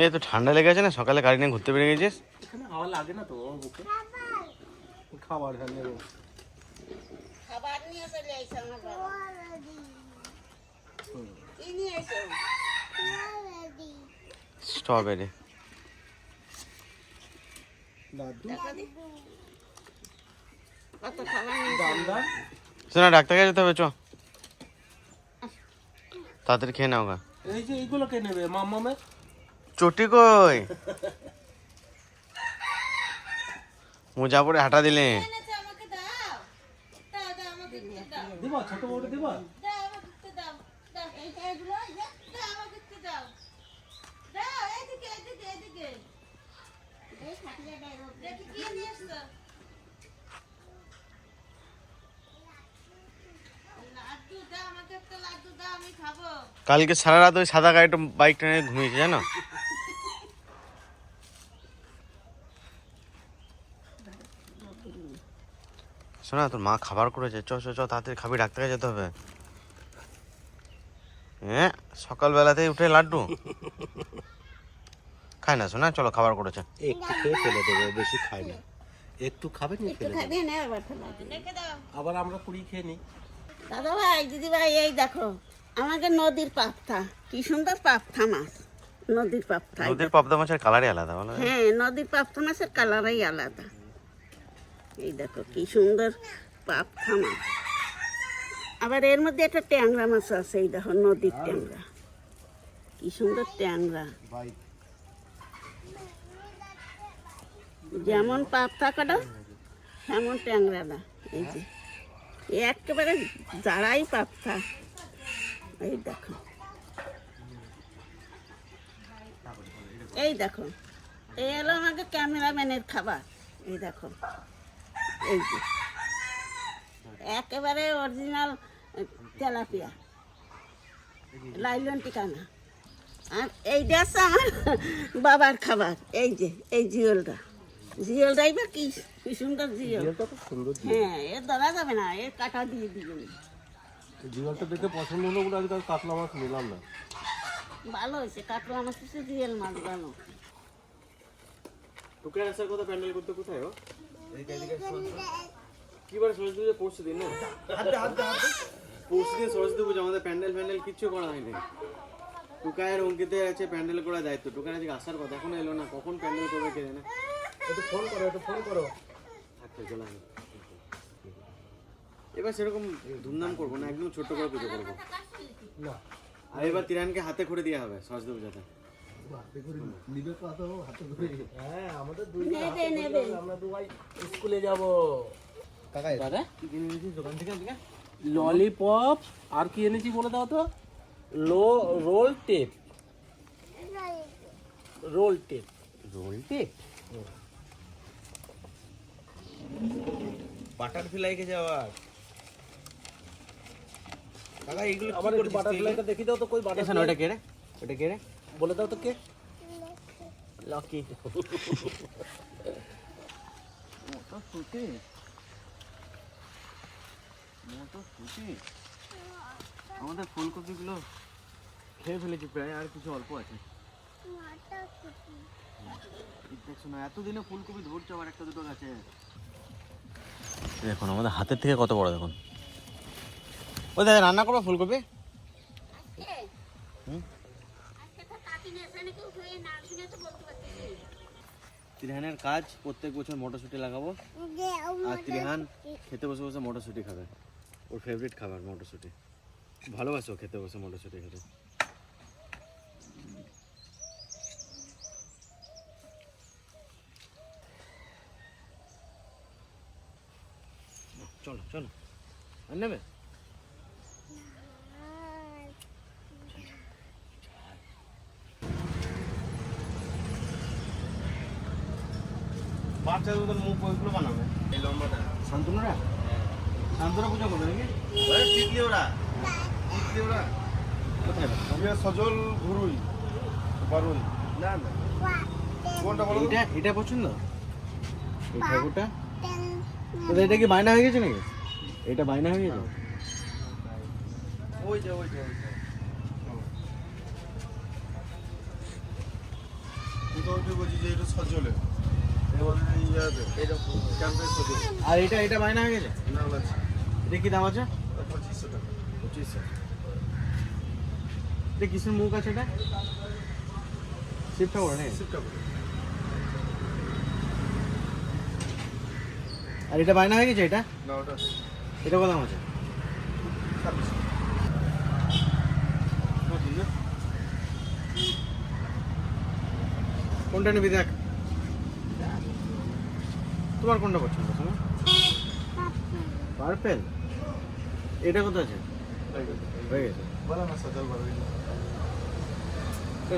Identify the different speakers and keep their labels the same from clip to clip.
Speaker 1: এই তো ঠান্ডা লেগে আছে না সকালে গাড়ি নিয়ে ঘুরতে বেরিয়ে গেছিস?
Speaker 2: এখানে হাওয়া লাগে না তো বুকে? খাবার
Speaker 3: খাবার নিয়ে চলে এসো আমার বাবা। নিয়ে এসো
Speaker 1: স্ট্রবেরি। শোনা ডাক্তার কাছে যেতে হবে চ। তাড়াতাড়ি খেয়ে নাও গা।
Speaker 2: এই যে এইগুলো কে নেবে মাম্মামের
Speaker 1: চটি কই? মোজা পরে হাঁটা দিলে।
Speaker 3: এনেছে আমাকে দাও দাও দাও আমাকে একটু দাও
Speaker 2: দিবা ছোট বড় দিবা
Speaker 3: দাও আমাকে একটু দাও
Speaker 1: কালকে সারা রাত ওই সাদা গাড়িটা বাইক টেনে ঘুমিয়েছে জানো? শোনা তোর মা খাবার করেছে। চ চ চ তাড়াতাড়ি খাবি ডাক্তার কাছে যেতে হবে। হ্যাঁ সকালবেলাতেই উঠে লাড্ডু। খায় না শোনা চলো খাবার করেছে।
Speaker 2: একটু খেয়ে ফেলে দেবে বেশি খায় না। একটু খাবে
Speaker 3: একটু
Speaker 2: ফেলে দেবে।
Speaker 3: না আবার ফেলা রেখে
Speaker 2: আবার আমরা পুরি খেয়ে নিই।
Speaker 3: দাদা ভাই দিদি ভাই এই দেখো। আমাকে নদীর পাপথা কি সুন্দর পাপথা মাছ। নদীর পাপথা
Speaker 1: নদীর পাবদা মাছের কালারই আলাদা বলো।
Speaker 3: হ্যাঁ নদীর পাপথা মাছের কালারই আলাদা। এই দেখো কি সুন্দর পাপথা মাছ। আবার এর মধ্যে একটা ট্যাংরা মাছ আছে এই দেখো নদীর ট্যাংরা। কি সুন্দর ট্যাংরা। যেমন পাপ থাকাটা তেমন ট্যাংরাটা। এই যে একেবারে যারাই পাপথা এই দেখো। এই দেখো। এই হলো আমাকে ক্যামেরাম্যানের খাবার। এই দেখো। এই যে। একেবারে অরিজিনাল তেলাপিয়া। লাইলন টিকানা। আর এইটা আছে আমার বাবার খাবার। এই যে এই জিওলটা জিওলটাই বা কি? কি সুন্দর জিওল হ্যাঁ এর ধরা যাবে না এর কাটা দিয়ে দিবেন
Speaker 2: জিওলটা দেখে পছন্দ হলো বলে আজকাল কাতলা মাছ নিলাম না।
Speaker 3: ভালো হয়েছে কাতলা আমার কিছু জিওল মাছ ভালো।
Speaker 1: তোকে আসার কথা প্যান্ডেল করতে কোথায় ও? কি বার সরস্বতী পুজো পরশু দিন না? পরশু দিন সরস্বতী পুজো আমাদের প্যান্ডেল ফ্যান্ডেল কিচ্ছু করা হয়নি। টুকায়ের অঙ্কিতের আছে প্যান্ডেল করা দায়িত্ব। টুকার আজকে আসার কথা এখন এলো না কখন প্যান্ডেল করবে কে জানে?
Speaker 2: একটু ফোন করো একটু ফোন করো।
Speaker 1: আচ্ছা চলে আসো। এবার সেরকম ধুমধাম করব না একদম ছোট্ট করে পুজো করব।
Speaker 2: না।
Speaker 1: আর এবার তিরানকে হাতে করে দেওয়া হবে সরস্বতী পুজোতে।
Speaker 2: হ্যাঁ
Speaker 1: কি
Speaker 2: ললিপপ আর কি এনেছি বলে দাও তো? লো roll tape. Roll tape.
Speaker 1: Roll tape? Butterfly খেয়েছে কাকা এগুলো
Speaker 2: আবার একটু বাটারফ্লাইটা দেখি দাও তো কই বাটারফ্লাই
Speaker 1: ওটা কে রে ওটা কে রে
Speaker 2: বলে দাও তো কে?
Speaker 1: লকি মটরশুটি মটরশুটি আমাদের ফুলকপিগুলো খেয়ে ফেলেছি প্রায় আর কিছু অল্প আছে। দেখছ না এতদিনে ফুলকপি ধরছে আবার একটা দুটো গাছে। দেখুন আমাদের হাতের থেকে কত বড় দেখুন। ওই দাদা রান্না করব ফুলকপি? ত্রিহানের কাজ প্রত্যেক বছর মটরশুঁটি লাগাবো। আর ত্রিহান খেতে বসে বসে মটরশুঁটি খাবে। ওর ফেভারিট খাবার মটরশুঁটি। ভালোবাসো খেতে বসে মটরশুঁটি খেতে। চলো চলো। আর নেবে? বাচ্চাদের মতন মুখ ওইগুলো বানাবে। এই লম্বাটা। শান্তনুরা? শান্তরা পূজা করবে নাকি? টিকলি ওরা টিকলি ওরা কোথায়
Speaker 4: সজল ঘুরুই বারুই।
Speaker 2: না না।
Speaker 4: কোনটা বলো?
Speaker 1: এটা এটা পছন্দ? এই ঠাকুরটা? তো এটা কি বায়না হয়ে গেছে নাকি? এটা বায়না হয়ে গেছে?
Speaker 4: ওই যে ওই যে ওই যে। ওইটাই বলছি যে এটা সজল
Speaker 1: আর এটা এটা বায়না হয়ে গেছে? এটা দাম আছে?
Speaker 4: পঁচিশশো টাকা
Speaker 1: পঁচিশশো এটা কিসের মুখ আছে এটা। আর এটা হয়ে গেছে এটা? এটা কত দাম আছে? কোনটা নিবি দেখ? তোমার কোনটা পছন্দ তোমার? পার্পেল এটা কত আছে? হয়ে গেছে।
Speaker 4: বলো না সজল বড়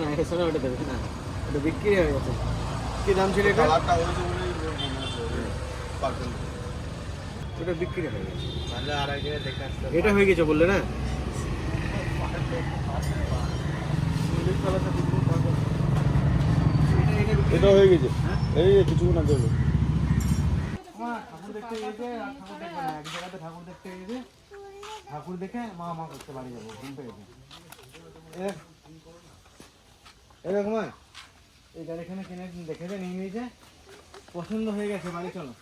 Speaker 1: না এটা শোনো ওটা দেবে না। ওটা বিক্রি হয়ে গেছে। কি দাম ছিল এটা? ওটা বিক্রি হয়ে গেছে। এটা হয়ে গেছে বললে না?
Speaker 4: এটা হয়ে গেছে। এই কিছুক্ষণ আগে
Speaker 1: ঠাকুর দেখতে গেছে আর ঠাকুর দেখবে না এক জায়গাতে ঠাকুর দেখতে গেছে ঠাকুর দেখে মা মা করতে বাড়ি যাব ঘুম পেয়ে গেছে এরকম এই গাড়িখানে কিনে দেখেছে নিয়ে নিয়েছে পছন্দ হয়ে গেছে বাড়ি চলো।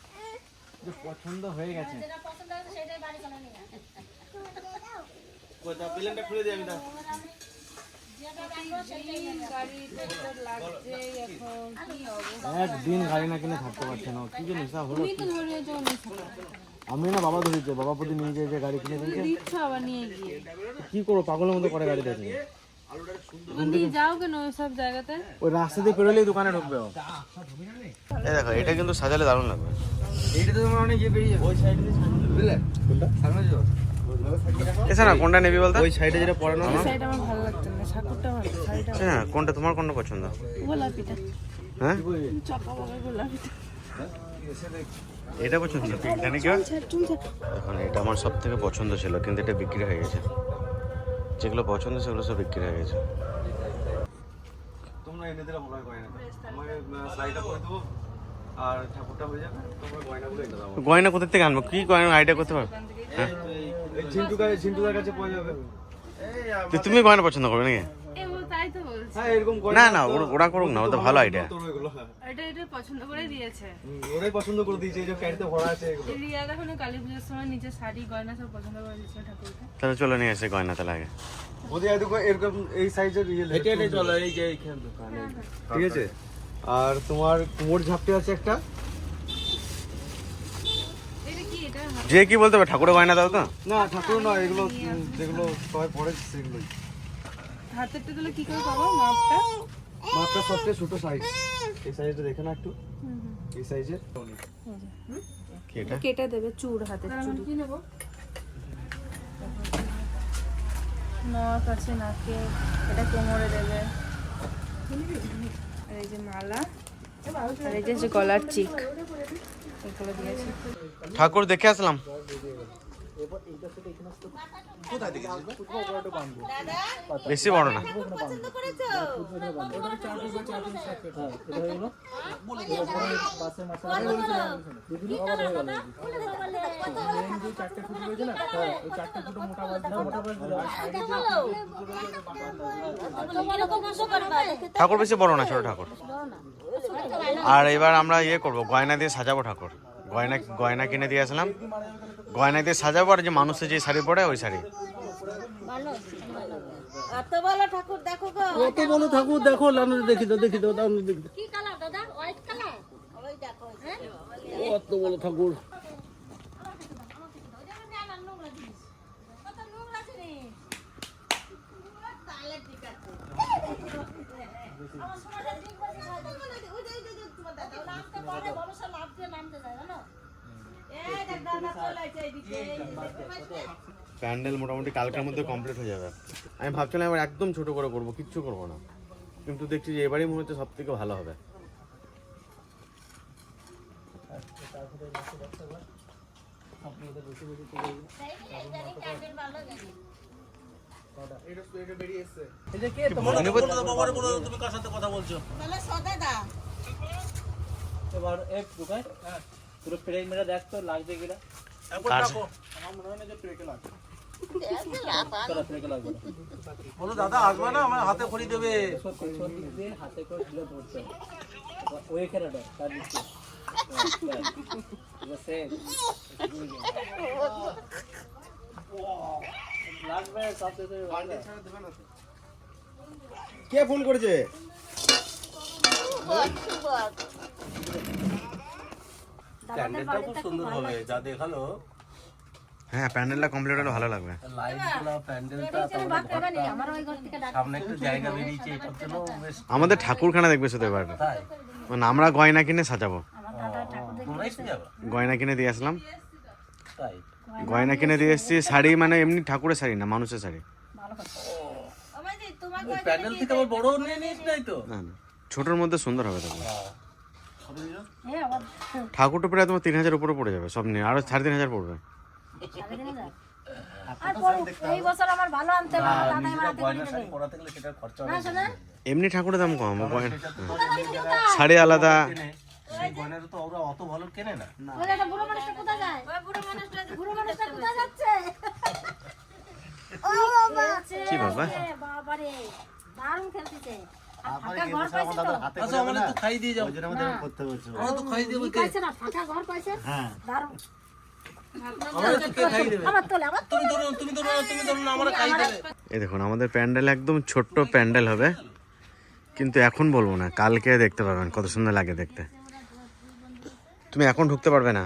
Speaker 1: যে পছন্দ হয়ে গেছে। কোথা প্লেনটা খুলে দিয়ে আমি দাও একদিন গাড়ি না কিনে থাকতে পারছে না। কি যে নেশা হলো? আমি না বাবা ধরেছে বাবা প্রতি নিয়ে যায় যে গাড়ি কিনে দিয়েছে। কি করব পাগলের মতো করে গাড়ি দেখে।
Speaker 5: নিয়ে যাও কেন ওইসব জায়গাতে?
Speaker 1: ওই রাস্তা দিয়ে পেরোলেই দোকানে ঢুকবে এই দেখো এটা কিন্তু সাজালে দারুণ লাগবে। এইটা তো তোমার অনেক ইয়ে বেরিয়ে যাবে। ওই সাইডে বুঝলে? কোনটা? সামনে যাও এছাড়া কোনটা নেবি বলতো? ওই সাইডে যেটা পড়ানো না
Speaker 5: শাড়িটা আমার ভালো লাগছে না ঠাকুরটা ভালো শাড়িটা
Speaker 1: হ্যাঁ কোনটা তোমার কোনটা পছন্দ?
Speaker 5: গোলাপিটা।
Speaker 1: হ্যাঁ?
Speaker 5: চপা বাবা গোলাপিটা
Speaker 1: এটা পছন্দ? পিঙ্কটা নাকি? দেখুন এটা আমার সব থেকে পছন্দ ছিল কিন্তু এটা বিক্রি হয়ে গেছে। যেগুলো পছন্দ সেগুলো সব বিক্রি হয়ে গেছে। তোমরা এনে দিলে ভালো হয় গয়না। আমাকে শাড়িটা করে দেবো আর ঠাকুরটা হয়ে যাবে তোমরা গয়নাগুলো এনে দাও গয়না কোথা থেকে আনব? কি গয়না আইডিয়া করতে পারো? হ্যাঁ? কাছে ঝিন্টুদার কাছে পাওয়া যাবে। তো তুমি গয়না পছন্দ করবে নাকি?
Speaker 5: এ ও তাই তো বলছি।
Speaker 1: হ্যাঁ এরকম না না ওরা- করুক না ওটা ভালো আইডিয়া
Speaker 5: এটা এটা পছন্দ করে দিয়েছে।
Speaker 1: ওরাই পছন্দ করে দিয়েছে যে ক্যারিতে ভরা আছে এগুলো।
Speaker 5: রিয়া দেখুন কালী পুজোর সময় শাড়ি গয়না সব পছন্দ করে দিয়েছে ঠাকুরকে।
Speaker 1: তাহলে চলে নিয়ে এসে গয়না তাহলে আগে। এরকম এরকম এই সাইজের ইয়ে হেঁটে হেঁটে চলো এই যে এইখানে দোকানে। ঠিক আছে? আর তোমার কোমর ঝাপটে আছে একটা
Speaker 5: এটা কি এটা
Speaker 1: যে কি বলতে হবে ঠাকুরের গয়না দাও তো।
Speaker 4: না ঠাকুর নয় এগুলো যেগুলো সবাই পরে সেগুলোই।
Speaker 5: হাতেরটা তাহলে কি করে পাবো মাপটা?
Speaker 4: মাপটা সবচেয়ে ছোট সাইজ এই সাইজটা দেখে না একটু। এই সাইজের
Speaker 1: কি এটা
Speaker 5: কেটে? দেবে চুড় হাতের চুড়ি কি নেব? নখ আছে নাকে এটা কোমরে দেবে। আর এই যে মালা আর এই যে গলার চিক।
Speaker 1: ঠাকুর দেখে আসলাম? বেশি বড় না। ঠাকুর বেশি বড় না ছোট ঠাকুর। আর এবার আমরা ইয়ে করব গয়না দিয়ে সাজাবো ঠাকুর। গয়না গয়না কিনে দিয়ে আসলাম। গয়না দিয়ে সাজাবো আর যে মানুষের যে শাড়ি পরে ওই শাড়ি।
Speaker 3: এত বলো ঠাকুর দেখো গো।
Speaker 2: কত বলো ঠাকুর দেখো লানু দেখি তো দেখি তো লানু দেখি
Speaker 3: কি কালার দাদা? White colour? ওই দেখো হ্যাঁ?
Speaker 2: ঠাকুর।
Speaker 1: প্যান্ডেল মোটামুটি কালকের মধ্যে কমপ্লিট হয়ে যাবে। আমি ভাবছিলাম এবার একদম ছোট করে করব, কিচ্ছু করব না। কিন্তু দেখছি যে এবারই মনে হচ্ছে সব থেকে ভালো হবে।
Speaker 2: এবার ঢুকাই পুরো দেখ তো, লাগবে কিনা।
Speaker 5: বলো দাদা আসবে না? আমার হাতে খড়ি দেবে।
Speaker 2: হাতে করে ঢিলে ধরতে ওই খেলাটা তার
Speaker 4: কে ফোন করেছে?
Speaker 5: প্যান্ডেলটা খুব সুন্দর হবে যা দেখাল।
Speaker 1: হ্যাঁ প্যান্ডেলটা কমপ্লিট হলে ভালো লাগবে।
Speaker 5: সামনে একটু জায়গা বেরিয়েছে এটার জন্য
Speaker 1: আমাদের ঠাকুরখানা দেখবে শুধু এবার। মানে আমরা গয়না কিনে সাজাবো। গয়না কিনে দিয়ে আসলাম। গয়না কিনে দিয়ে এসেছি শাড়ি মানে এমনি ঠাকুরের শাড়ি না মানুষের শাড়ি।
Speaker 5: প্যান্ডেল থেকে আবার বড় নিয়ে নিস নাই তো?
Speaker 1: না না। ছোটোর মধ্যে সুন্দর হবে তখন। ঠাকুরটা প্রায় তোমার তিন হাজার উপরে পড়ে যাবে সব নিয়ে। আরও সাড়ে তিন হাজার পড়বে। এমনি ঠাকুরের দাম কম শাড়ি আলাদা।
Speaker 5: কেনে, সেই গয়নাটা তো ওরা অত ভালো কেনে না।
Speaker 6: বলে এটা বুড়ো মানুষটা কোথায় যায়? বুড়ো মানুষটা বুড়ো মানুষটা কোথায় যাচ্ছে? ও বাবা।
Speaker 1: কি বাবা?
Speaker 6: বাবা রে দারুণ খেলতেছে। আর ফাঁকা ঘর পাইছে তো?
Speaker 5: আমাদের তো খাই দিয়ে যাও।
Speaker 4: করতে বলছো।
Speaker 5: আমরা তো খাই দেবো
Speaker 6: কি
Speaker 5: কে
Speaker 6: পাইছে না ফাঁকা ঘর পাইছে? দারুণ।
Speaker 5: আমরা তো কে খাই দেবে।
Speaker 6: আমার তোলে আমার
Speaker 5: তুমি ধরো তুমি ধরো না, তুমি ধরো না আমরা খাই দেবে।
Speaker 1: এই দেখুন আমাদের প্যান্ডেল একদম ছোট্ট প্যান্ডেল হবে। কিন্তু এখন বলব না কালকে দেখতে পাবেন কত সুন্দর লাগে দেখতে। তুমি এখন ঢুকতে পারবে না।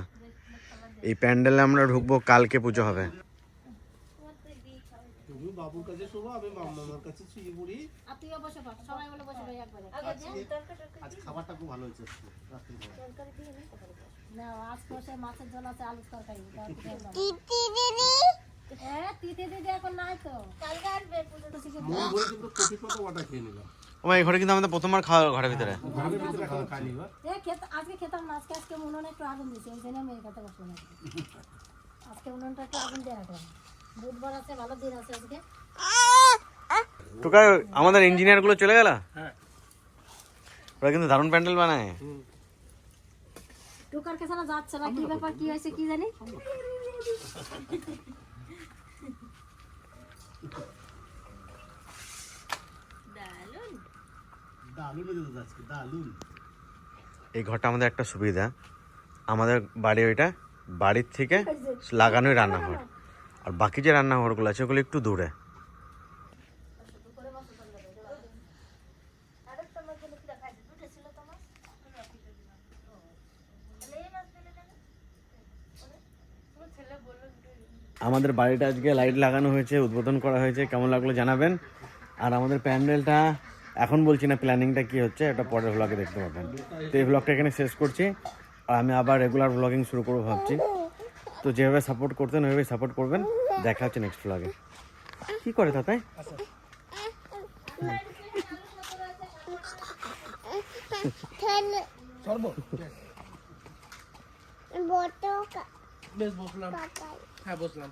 Speaker 1: এই প্যান্ডেলে আমরা ঢুকবো কালকে পুজো হবে।
Speaker 2: তুমি বাবুর কাছে শোবো আমি মামার কাছে শুয়ে পড়ি।
Speaker 6: আর তুইও বসে পড় সবাই বলে বসে পড় একবারে।
Speaker 4: আজ খাবারটা খুব ভালো হয়েছে
Speaker 6: না আজ মাছের ঝোল আছে আলুর তরকারি তিতি দিদি? হ্যাঁ তিতি দিদি এখন নাই তো। কালকে আসবে পুজো তো শিখে
Speaker 2: মন ভরে কিন্তু কপি পাতা ওটা খেয়ে নিলাম
Speaker 1: ও এই ঘরে কিন্তু আমাদের প্রথমবার খাওয়া ঘরের ভিতরে।
Speaker 2: ঘরের ভিতরে খাওয়া খাই নিবা
Speaker 6: এ খেত- আজকে খেতাম না আজকে আজকে উনুনে একটু আগুন দিয়েছে ওই জন্য আমি এই কথা আজকে। আজকে উনুনটা একটু আগুন দিয়ে রাখলাম বুধবার আছে ভালো দিন আছে আজকে।
Speaker 1: টুকা আমাদের ইঞ্জিনিয়ারগুলো চলে গেল? ওরা কিন্তু দারুণ প্যান্ডেল বানায়।
Speaker 6: টুকার কাছে না যাচ্ছে না কি ব্যাপার কি হয়েছে কি জানি?
Speaker 4: দালুন হয়েছে আজকে দালুন
Speaker 1: এই ঘরটা আমাদের একটা সুবিধা। আমাদের বাড়ি ওইটা বাড়ির থেকে লাগানোই রান্নাঘর। আর বাকি যে রান্নাঘরগুলো আছে, ওগুলো একটু দূরে। আমাদের বাড়িটা আজকে লাইট লাগানো হয়েছে, উদ্বোধন করা হয়েছে, কেমন লাগল জানাবেন? আর আমাদের প্যান্ডেলটা, এখন বলছি না প্ল্যানিংটা কি হচ্ছে, এটা পরের ভ্লগে দেখতে পাবেন। তো এই ভ্লগটা এখানে শেষ করছি। আর আমি আবার রেগুলার ভ্লগিং শুরু করব ভাবছি। তো যেভাবে সাপোর্ট করতেন ওইভাবে সাপোর্ট করবেন। দেখা হচ্ছে নেক্সট ব্লগে কি করে তাতে
Speaker 2: বেশ বসলাম। হ্যাঁ বসলাম।